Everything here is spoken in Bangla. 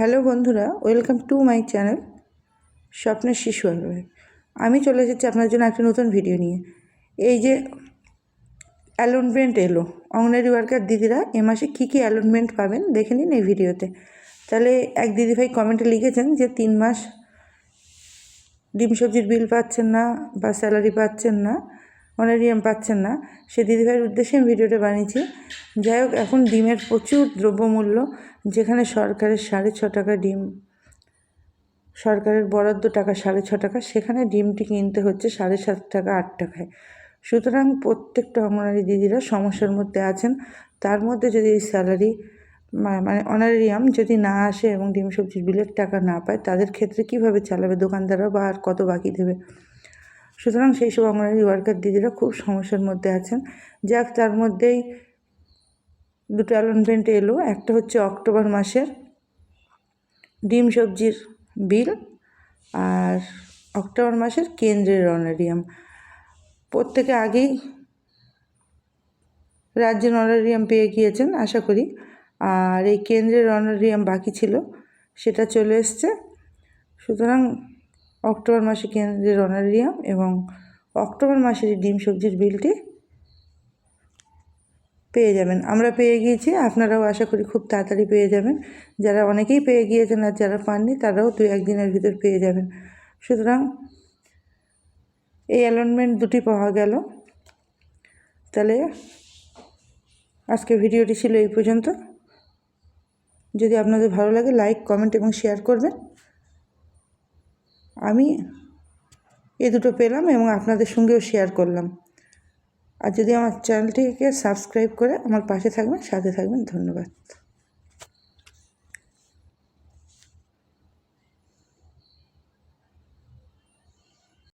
হ্যালো বন্ধুরা, ওয়েলকাম টু মাই চ্যানেল স্বপ্নের শিশু আগ্রহে। আমি চলে এসেছি আপনার জন্য একটা নতুন ভিডিও নিয়ে। এই যে অ্যালোনমেন্ট এলো, অঙ্গনারী ওয়ার্কার দিদিরা এ মাসে কী কী অ্যালোনমেন্ট পাবেন দেখে নিন এই ভিডিওতে। তাহলে এক দিদিভাই কমেন্টে লিখেছেন যে তিন মাস ডিম সবজির বিল পাচ্ছেন না বা স্যালারি পাচ্ছেন না। অনারিয়াম পাচ্ছেন না। সে দিদিভাইয়ের উদ্দেশ্যে আমি ভিডিওটা বানিয়েছি। যাই হোক, এখন ডিমের প্রচুর দ্রব্যমূল্য, যেখানে সরকারের সাড়ে ছ টাকা ডিম, সরকারের বরাদ্দ টাকা সাড়ে ছ টাকা, সেখানে ডিমটি কিনতে হচ্ছে সাড়ে সাত টাকা আট টাকায়। সুতরাং প্রত্যেকটা অঙ্গনারী দিদিরা সমস্যার মধ্যে আছেন। তার মধ্যে যদি এই স্যালারি মানে অনারিয়াম যদি না আসে এবং ডিম সবজির বিলের টাকা না পায়, তাদের ক্ষেত্রে কীভাবে চালাবে দোকানদাররা বা আর কত বাকি দেবে? সুতরাং সেই সব অঙ্গনারী ওয়ার্কার দিদিরা খুব সমস্যার মধ্যে আছেন। যাক, তার মধ্যেই দুটো অ্যালনমেন্ট এলো। একটা হচ্ছে অক্টোবর মাসের ডিম সবজির বিল আর অক্টোবর মাসের কেন্দ্রের অনারিয়াম। প্রত্যেকে আগেই রাজ্যের অনারিয়াম পেয়ে গিয়েছেন, আশা করি। আর এই কেন্দ্রের অনারিয়াম বাকি ছিল, সেটা চলে এসছে। সুতরাং অক্টোবর মাসে কেন্দ্রের অনারিয়াম এবং অক্টোবর মাসের ডিম সবজির বিলটি পেয়ে যাবেন। আমরা পেয়ে গিয়েছি, আপনারাও আশা করি খুব তাড়াতাড়ি পেয়ে যাবেন। যারা অনেকেই পেয়ে গিয়েছেন আর যারা পাননি, তারাও দু একদিনের ভিতর পেয়ে যাবেন। সুতরাং এই অ্যালনমেন্ট দুটি পাওয়া গেল। তাহলে আজকে ভিডিওটি ছিল এই পর্যন্ত। যদি আপনাদের ভালো লাগে লাইক কমেন্ট এবং শেয়ার করবেন। আমি এ দুটো পেলাম এবং আপনাদের সঙ্গেও শেয়ার করলাম। আর যদি আমার চ্যানেলটিকে সাবস্ক্রাইব করে আমার পাশে থাকবেন, সাথে থাকবেন, ধন্যবাদ।